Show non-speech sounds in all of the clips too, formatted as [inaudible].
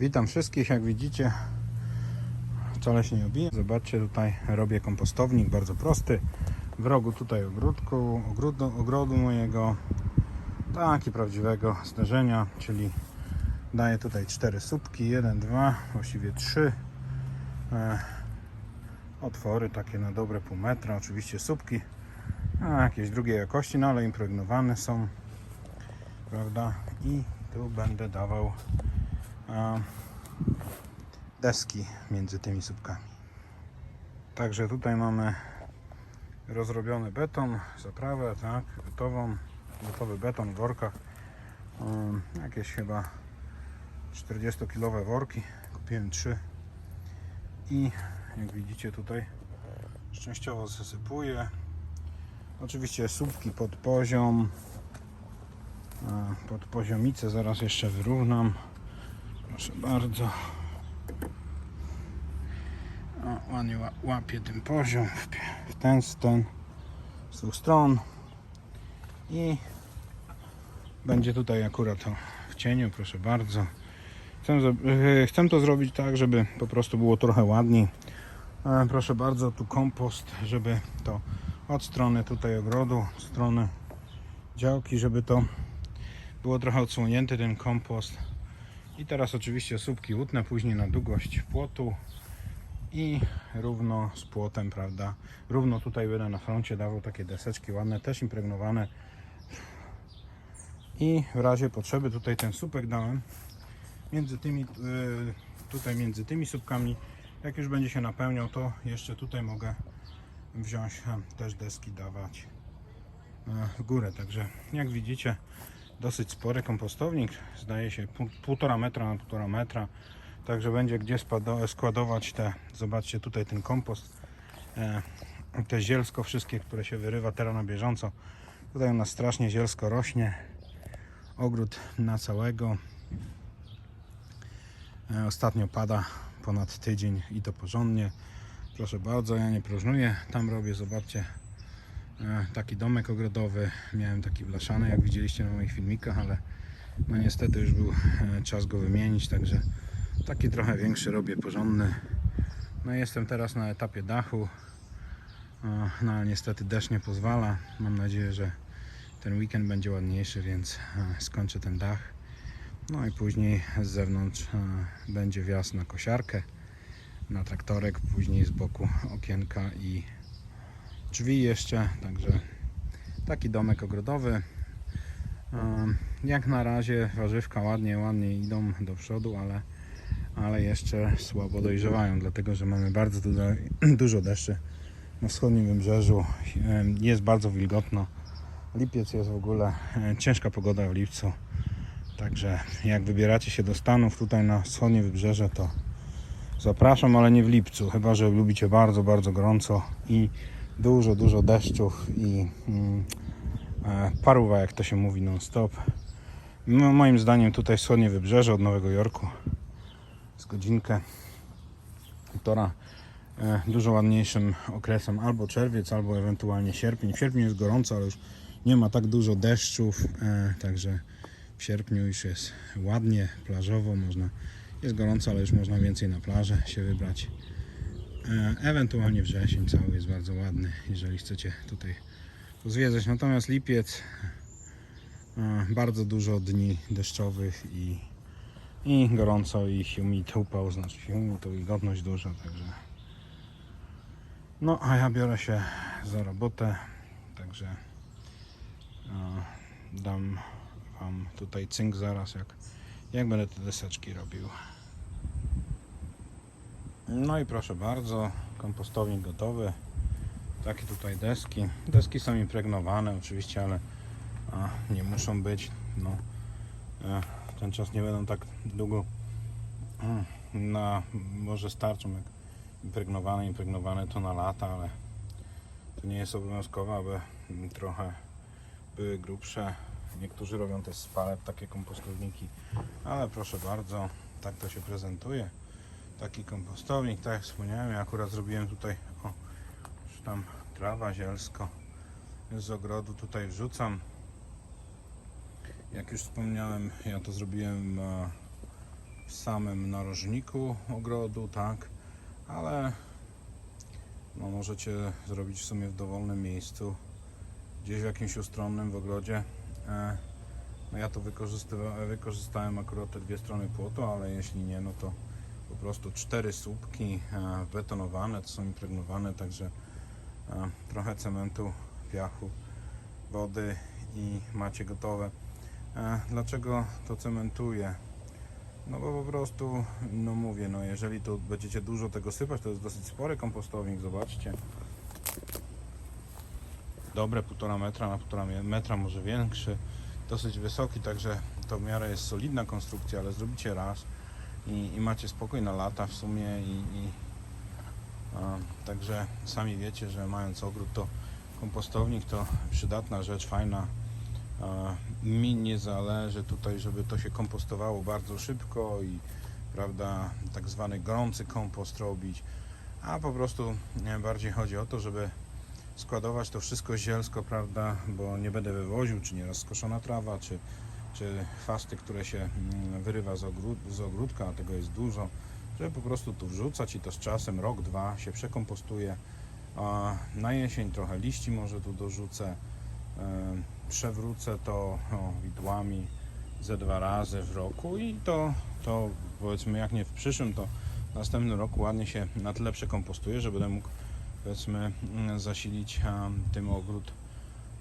Witam wszystkich, jak widzicie. Wcale się nie obiję. Zobaczcie, tutaj robię kompostownik, bardzo prosty. W rogu tutaj ogródku, ogrodu, ogrodu mojego, taki prawdziwego zderzenia, czyli daję tutaj cztery słupki, jeden, dwa, właściwie trzy. E, otwory takie na dobre pół metra, oczywiście słupki. A, jakieś drugiej jakości, no ale impregnowane są, prawda, i tu będę dawał deski między tymi słupkami. Także tutaj mamy rozrobiony beton, zaprawę, tak, gotową, gotowy beton w workach. Jakieś chyba 40-kilowe worki, kupiłem trzy i jak widzicie tutaj częściowo zasypuję. Oczywiście słupki pod poziom, a, pod poziomicę zaraz jeszcze wyrównam. Proszę bardzo. O, ładnie ła- łapie ten poziom w pie- w ten, z ten, dwóch stron i będzie tutaj akurat to w cieniu, proszę bardzo. Chcę, e, chcę to zrobić tak, żeby po prostu było trochę ładniej. E, Proszę bardzo, tu kompost, żeby to od strony tutaj ogrodu, od strony działki, żeby to było trochę odsłonięty ten kompost. I teraz oczywiście słupki utnę później na długość płotu i równo z płotem, prawda? Równo tutaj będę na froncie dawał takie deseczki ładne, też impregnowane. I w razie potrzeby tutaj ten słupek dałem między tymi, y, tutaj między tymi słupkami. Jak już będzie się napełniał, to jeszcze tutaj mogę wziąć e, też deski dawać e, w górę. Także jak widzicie, dosyć spory kompostownik. Zdaje się pół- półtora metra na półtora metra. Także będzie gdzie składować te, zobaczcie tutaj ten kompost, e, te zielsko wszystkie, które się wyrywa teraz na bieżąco. Tutaj u nas strasznie zielsko rośnie. Ogród na całego. E, Ostatnio pada ponad tydzień i to porządnie. Proszę bardzo, ja nie próżnuję. Tam robię, zobaczcie, taki domek ogrodowy. Miałem taki blaszany, jak widzieliście na moich filmikach, ale no niestety już był e, czas go wymienić, także taki trochę większy robię, porządny. No jestem teraz na etapie dachu. E, No ale niestety deszcz nie pozwala. Mam nadzieję, że ten weekend będzie ładniejszy, więc e, skończę ten dach. No i później z zewnątrz e, będzie wjazd na kosiarkę, na traktorek, później z boku okienka i drzwi jeszcze, także taki domek ogrodowy. Jak na razie warzywka ładnie, ładnie idą do przodu, ale, ale jeszcze słabo dojrzewają, dlatego że mamy bardzo [clears throat] dużo, deszczy na wschodnim wybrzeżu. Jest bardzo wilgotno. Lipiec jest w ogóle e, ciężka pogoda w lipcu. Także jak wybieracie się do Stanów tutaj na wschodnie wybrzeże, to zapraszam, ale nie w lipcu, chyba że lubicie bardzo, bardzo gorąco i dużo, dużo deszczów i mm, e, paruwa, jak to się mówi non stop. No, moim zdaniem tutaj wschodnie wybrzeże od Nowego Jorku z godzinkę, półtora e, dużo ładniejszym okresem albo czerwiec, albo ewentualnie sierpień. W sierpniu jest gorąco, ale już nie ma tak dużo deszczów, e, także w sierpniu już jest ładnie, plażowo, można, jest gorąco, ale już można więcej na plażę się wybrać. E, Ewentualnie wrzesień cały jest bardzo ładny, jeżeli chcecie tutaj pozwiedzać. Natomiast lipiec, e, bardzo dużo dni deszczowych i, i gorąco i humid, upał, znaczy humid to wilgotność duża, także no a ja biorę się za robotę, także e, dam Wam tutaj cynk zaraz, jak, jak będę te deseczki robił. No i proszę bardzo, kompostownik gotowy. Takie tutaj deski. Deski są impregnowane oczywiście, ale a, nie muszą być. No, e, ten czas nie będą tak długo mm, na może starczą jak impregnowane, impregnowane to na lata, ale to nie jest obowiązkowe, aby trochę były grubsze. Niektórzy robią też z palet takie kompostowniki, ale proszę bardzo, tak to się prezentuje. Taki kompostownik, tak jak wspomniałem, ja akurat zrobiłem tutaj o, już tam trawa zielsko z ogrodu tutaj wrzucam. Jak już wspomniałem, ja to zrobiłem e, w samym narożniku ogrodu, tak, ale no, możecie zrobić w sumie w dowolnym miejscu, gdzieś w jakimś ustronnym w ogrodzie. E, no ja to wykorzystałem akurat te dwie strony płotu, ale jeśli nie, no to po prostu cztery słupki e, betonowane, to są impregnowane, także e, trochę cementu, piachu, wody i macie gotowe. E, Dlaczego to cementuję? No bo po prostu, no mówię, no jeżeli tu będziecie dużo tego sypać, to jest dosyć spory kompostownik, zobaczcie. Dobre półtora metra na półtora mie- metra, może większy, dosyć wysoki, także to w miarę jest solidna konstrukcja, ale zrobicie raz i, i macie spokój na lata w sumie i, i a, także sami wiecie, że mając ogród to kompostownik to przydatna rzecz, fajna. A, mi nie zależy tutaj, żeby to się kompostowało bardzo szybko i prawda, tak zwany gorący kompost robić, a po prostu bardziej chodzi o to, żeby składować to wszystko zielsko, prawda, bo nie będę wywoził, czy nieraz skoszona trawa, czy, czy chwasty, które się mm, wyrywa z, ogród, z ogródka, a tego jest dużo, żeby po prostu tu wrzucać i to z czasem, rok, dwa się przekompostuje, a na jesień trochę liści może tu dorzucę, przewrócę to o, widłami ze dwa razy w roku i to, to powiedzmy jak nie w przyszłym, to w następnym roku ładnie się na tyle przekompostuje, że będę mógł powiedzmy mm, zasilić tym ogród,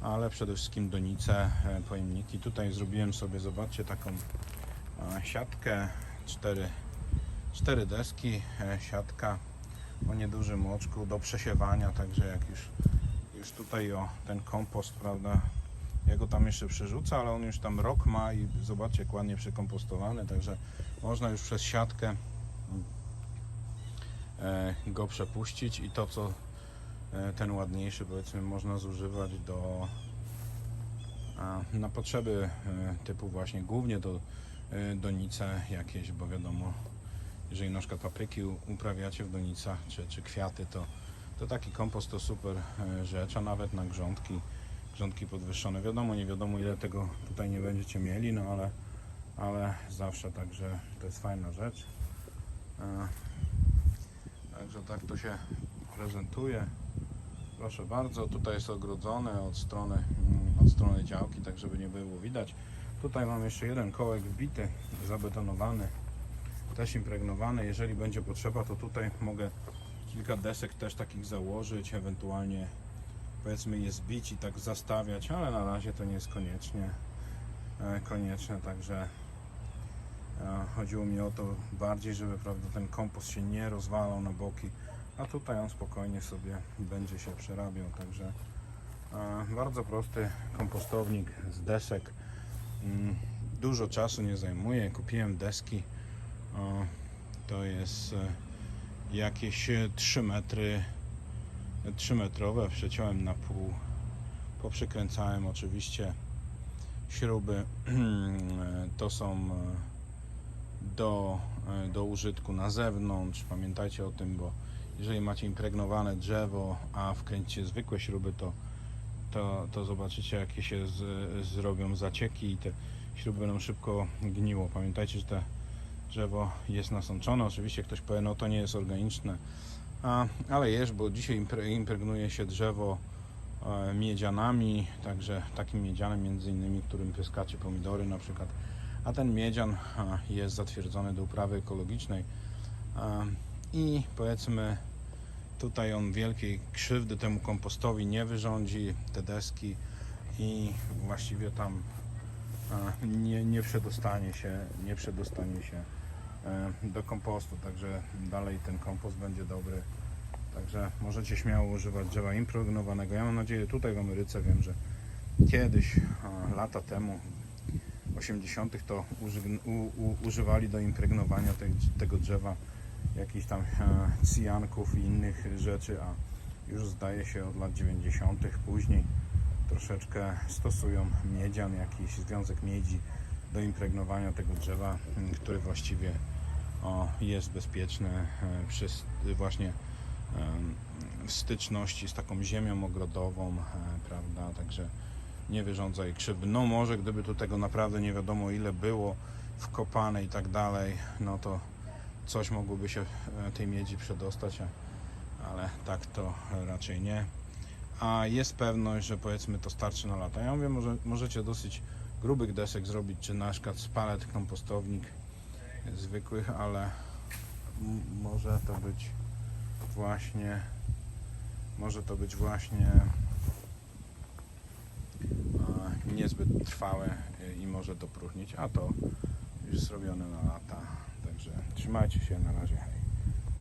ale przede wszystkim donice, e, pojemniki. Tutaj zrobiłem sobie, zobaczcie, taką a, siatkę, cztery, cztery deski, e, siatka o niedużym oczku do przesiewania, także jak już, już tutaj o ten kompost, prawda, ja go tam jeszcze przerzucę, ale on już tam rok ma i zobaczcie, jak ładnie przekompostowany, także można już przez siatkę e, go przepuścić i to co e, ten ładniejszy powiedzmy można zużywać do na potrzeby e, typu właśnie głównie do e, donice jakieś, bo wiadomo jeżeli na przykład papryki uprawiacie w donicach czy, czy kwiaty to, to taki kompost to super e, rzecz, a nawet na grządki grządki podwyższone. Wiadomo, nie wiadomo ile tego tutaj nie będziecie mieli, no ale, ale zawsze także to jest fajna rzecz. E, Także tak to się prezentuje. Proszę bardzo, tutaj jest ogrodzone od strony, mm, od strony działki, tak żeby nie było widać. Tutaj mam jeszcze jeden kołek wbity, zabetonowany, też impregnowany. Jeżeli będzie potrzeba, to tutaj mogę kilka desek też takich założyć, ewentualnie powiedzmy je zbić i tak zastawiać, ale na razie to nie jest koniecznie e, konieczne, także e, chodziło mi o to bardziej, żeby prawda, ten kompost się nie rozwalał na boki, a tutaj on spokojnie sobie będzie się przerabiał, także e, bardzo prosty kompostownik z desek, Mm, dużo czasu nie zajmuje, kupiłem deski, to jest e, jakieś e, 3 metry 3 metrowe, przeciąłem na pół, poprzykręcałem oczywiście śruby, [clears throat] to są e, do, do użytku na zewnątrz, pamiętajcie o tym, bo jeżeli macie impregnowane drzewo, a wkręcicie zwykłe śruby, to, to, to zobaczycie jakie się z, zrobią zacieki i te śruby będą szybko gniło. Pamiętajcie, że te drzewo jest nasączone, oczywiście ktoś powie, no to nie jest organiczne, a, ale jest, bo dzisiaj impre- impregnuje się drzewo e, miedzianami, także takim miedzianem między innymi, którym pyskacie pomidory na przykład, a ten miedzian jest zatwierdzony do uprawy ekologicznej. I powiedzmy tutaj on wielkiej krzywdy temu kompostowi nie wyrządzi, te deski i właściwie tam a, nie, nie przedostanie się, nie przedostanie się e, do kompostu, także dalej ten kompost będzie dobry. Także możecie śmiało używać drzewa impregnowanego. Ja mam nadzieję, tutaj w Ameryce wiem, że kiedyś, a, lata temu, w 80. to używali do impregnowania te, tego drzewa jakichś tam e, cyjanków i innych rzeczy, a już zdaje się od lat 90. później troszeczkę stosują miedzian, jakiś związek miedzi do impregnowania tego drzewa, m, który właściwie jest bezpieczny e, przy właśnie w styczności z taką ziemią ogrodową, e, prawda, także nie wyrządza jej krzywdy. No może gdyby tu tego naprawdę nie wiadomo ile było wkopane i tak dalej, no to coś mogłoby się e, tej miedzi przedostać, ale tak to raczej nie. A jest pewność, że powiedzmy to starczy na lata. Ja mówię, może, możecie dosyć grubych desek zrobić, czy na przykład z palet kompostownik zwykłych, ale może to być właśnie może to być właśnie e, niezbyt trwałe e, i może to próchnieć, a to już zrobione na lata. Także trzymajcie się, na razie.